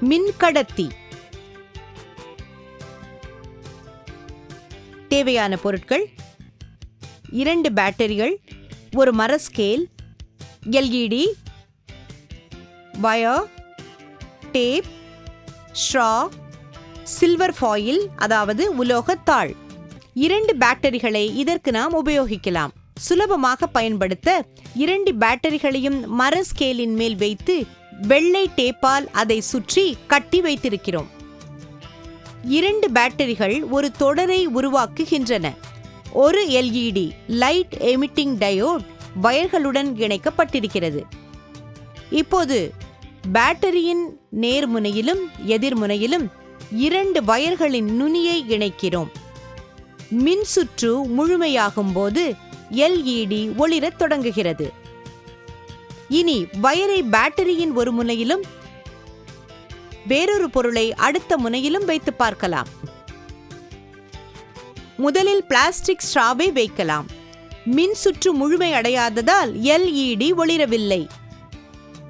மின்கடத்தி. தேவையான பொருட்கள் இரண்டு பேட்டரிகள் ஒரு மர scale LED wire tape straw silver foil அதாவது உலோகத்தாள் இரண்டு பேட்டரிகளை இதற்கு நாம் உபயோகிக்கலாம். சுலபமாக பயன்படுத்த இரண்டு பேட்டரிகளையும் மர ஸ்கேலின் மேல் வைத்து வெள்ளை டேப்பால் அதை சுற்றி கட்டி வைத்திருக்கிறோம். இரண்டு பேட்டரிகள் ஒரு தொடரை உருவாக்குகின்றன. ஒரு எல்இடி லைட் எமிட்டிங் டயோட் வயர்களுடன் இணைக்கப்பட்டிருக்கிறது. இப்போது பேட்டரியின் நேர்முனையிலும் எதிர்முனையிலும் இரண்டு வயர்களின் நுனியை இணைக்கிறோம். மின்சுற்று முழுமையாகும் போது எல்இடி ஒளிரத் தொடங்குகிறது. இனி வயரை பேட்டரியின் ஒரு முனையிலும் வேறொரு பொருளை அடுத்த முனையிலும் வைத்து பார்க்கலாம். முதலில் பிளாஸ்டிக் ஸ்ட்ராவை வைக்கலாம். மின் சுற்று முழுமை அடையாததால் எல்இடி ஒளிரவில்லை.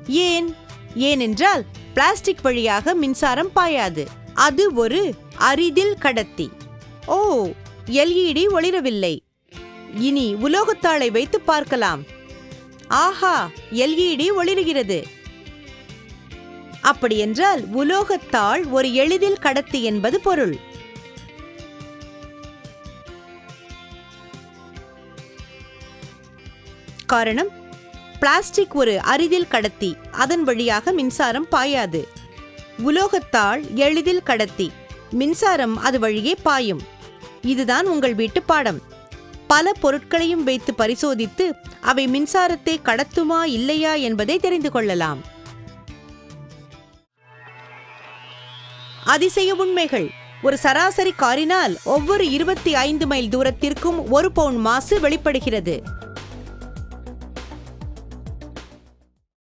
ஏன்? ஏனென்றால் பிளாஸ்டிக் வழியாக மின்சாரம் பாயாது. அது ஒரு அரிதில் கடத்தி. ஓ எல்இடி ஒளிரவில்லை. இனி உலோகத்தாளை வைத்து பார்க்கலாம். ஆஹா எல்இடி ஒளிர்கிறது. அப்படியென்றால் உலோகத்தாள் ஒரு எளிதில் கடத்தி என்பது பொருள். காரணம் பிளாஸ்டிக் ஒரு அரிதில் கடத்தி அதன் வழியாக மின்சாரம் பாயாது. உலோகத்தாள் எளிதில் கடத்தி மின்சாரம் அது வழியே பாயும். இதுதான் உங்கள் வீட்டு பாடம். பல பொருட்களையும் வைத்து பரிசோதித்து அவை மின்சாரத்தை கடத்துமா இல்லையா என்பதை தெரிந்து கொள்ளலாம். அதிசய உண்மைகள். ஒரு சராசரி காரினால் ஒவ்வொரு இருபத்தி ஐந்து மைல் தூரத்திற்கும் ஒரு பவுன் மாசு வெளிப்படுகிறது.